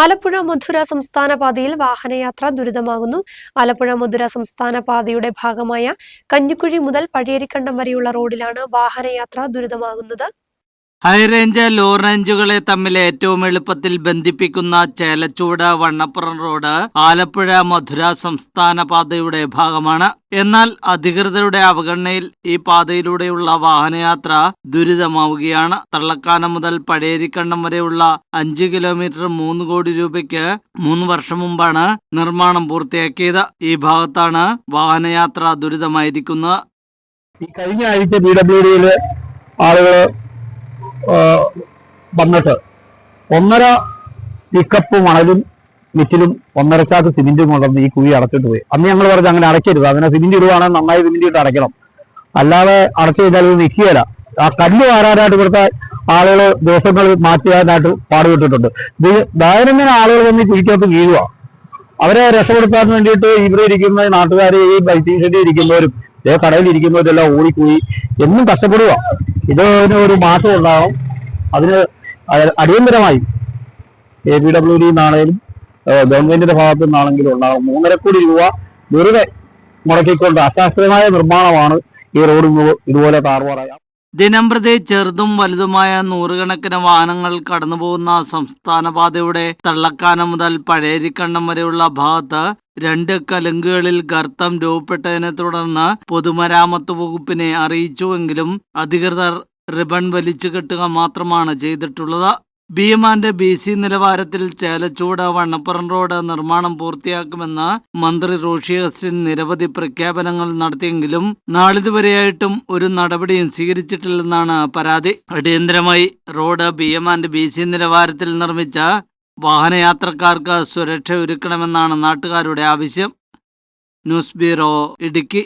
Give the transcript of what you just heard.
ആലപ്പുഴ മധുര സംസ്ഥാന പാതയിൽ വാഹനയാത്ര ദുരിതമാകുന്നു. ആലപ്പുഴ മധുര സംസ്ഥാന പാതയുടെ ഭാഗമായ കഞ്ഞിക്കുഴി മുതൽ പഴയരിക്കണ്ടം വരെയുള്ള റോഡിലാണ് വാഹനയാത്ര ദുരിതമാകുന്നത്. ഹൈറേഞ്ച് ലോ റേഞ്ചുകളെ തമ്മിൽ ഏറ്റവും എളുപ്പത്തിൽ ബന്ധിപ്പിക്കുന്ന ചേലച്ചൂട് വണ്ണപ്പുറം റോഡ് ആലപ്പുഴ മധുര സംസ്ഥാന പാതയുടെ ഭാഗമാണ്. എന്നാൽ അധികൃതരുടെ അവഗണനയിൽ ഈ പാതയിലൂടെയുള്ള വാഹനയാത്ര ദുരിതമാവുകയാണ്. തള്ളക്കാനം മുതൽ പഴയരിക്കണ്ടം വരെയുള്ള അഞ്ച് കിലോമീറ്റർ മൂന്ന് കോടി രൂപയ്ക്ക് മൂന്ന് വർഷം മുമ്പാണ് നിർമ്മാണം പൂർത്തിയാക്കിയത്. ഈ ഭാഗത്താണ് വാഹനയാത്ര ദുരിതമായിരിക്കുന്നത്. കഴിഞ്ഞ ആഴ്ച ബി ഡബ്ല്യു ഡിയിൽ ആളുകൾ വന്നിട്ട്. ഒന്നര പിക്കപ്പ് മണലും മിറ്റിലും ഒന്നര ചാക്ക് സിമെന്റും കൊണ്ടുവന്ന് ഈ കുഴി അടച്ചിട്ട് പോയി. അന്ന് ഞങ്ങൾ പറഞ്ഞു അങ്ങനെ അടയ്ക്കരുത്. അങ്ങനെ സിമെന്റ് ഇടുവാണെങ്കിൽ നന്നായി സിമെന്റ് ഇട്ട് അടയ്ക്കണം. അല്ലാതെ അടച്ചു കഴിഞ്ഞാൽ ഇത് നിൽക്കുകയില്ല ആ കല്ല് വാരാനായിട്ട് ഇവിടുത്തെ ആളുകൾ ദിവസങ്ങൾ മാറ്റിയതായിട്ട് പാടുപെട്ടിട്ടുണ്ട്. ഇത് ദൈനംദിന ആളുകൾ വന്ന് കുഴിക്കകത്ത് വീഴുക അവരെ രക്ഷപ്പെടുത്താൻ വേണ്ടിയിട്ട് ഇവിടെ ഇരിക്കുന്ന ബൈക്കിംഗ് ഷെഡിൽ ഇരിക്കുന്നവരും കടയിൽ ഇരിക്കുന്നവരെല്ലാം ഓടിക്കൂടി എന്നും കഷ്ടപ്പെടുക ഇതിന് ഒരു മാറ്റം ഉണ്ടാകണം അതിന് അടിയന്തരമായി എ പി ഡബ്ല്യു ഡി നിന്നാണേലും ഗവൺമെന്റിന്റെ ഭാഗത്തു നിന്നാണെങ്കിലും ഉണ്ടാകും മൂന്നര കോടി രൂപ വെറുതെ മുടക്കിക്കൊണ്ട് അശാസ്ത്രീയമായ നിർമ്മാണമാണ് ഈ റോഡ് ഇതുപോലെ താറുമാറായ. ദിനംപ്രതി ചെറുതും വലുതുമായ നൂറുകണക്കിന് വാഹനങ്ങൾ കടന്നുപോകുന്ന സംസ്ഥാന പാതയുടെ തള്ളക്കാനം മുതൽ പഴയരിക്കണ്ടം വരെയുള്ള ഭാഗത്ത് രണ്ട് കലുങ്കുകളിൽ ഗർത്തം രൂപപ്പെട്ടതിനെ തുടർന്ന് പൊതുമരാമത്ത് വകുപ്പിനെ അറിയിച്ചുവെങ്കിലും അധികൃതർ റിബൺ വലിച്ചു കെട്ടുക മാത്രമാണ് ചെയ്തിട്ടുള്ളത്. ഭീമാന്റെ ബി സി നിലവാരത്തിൽ ചേലച്ചൂട് വണ്ണപ്പുറം റോഡ് നിർമ്മാണം പൂർത്തിയാക്കുമെന്ന് മന്ത്രി റോഷി അഗസ്റ്റിൻ നിരവധി പ്രഖ്യാപനങ്ങൾ നടത്തിയെങ്കിലും നാളിതുവരെയായിട്ടും ഒരു നടപടിയും സ്വീകരിച്ചിട്ടില്ലെന്നാണ് പരാതി. അടിയന്തരമായി road B M B C നിലവാരത്തിൽ നിർമ്മിച്ച വാഹനയാത്രക്കാർക്ക് സുരക്ഷ ഒരുക്കണമെന്നാണ് നാട്ടുകാരുടെ ആവശ്യം. News bureau Idukki.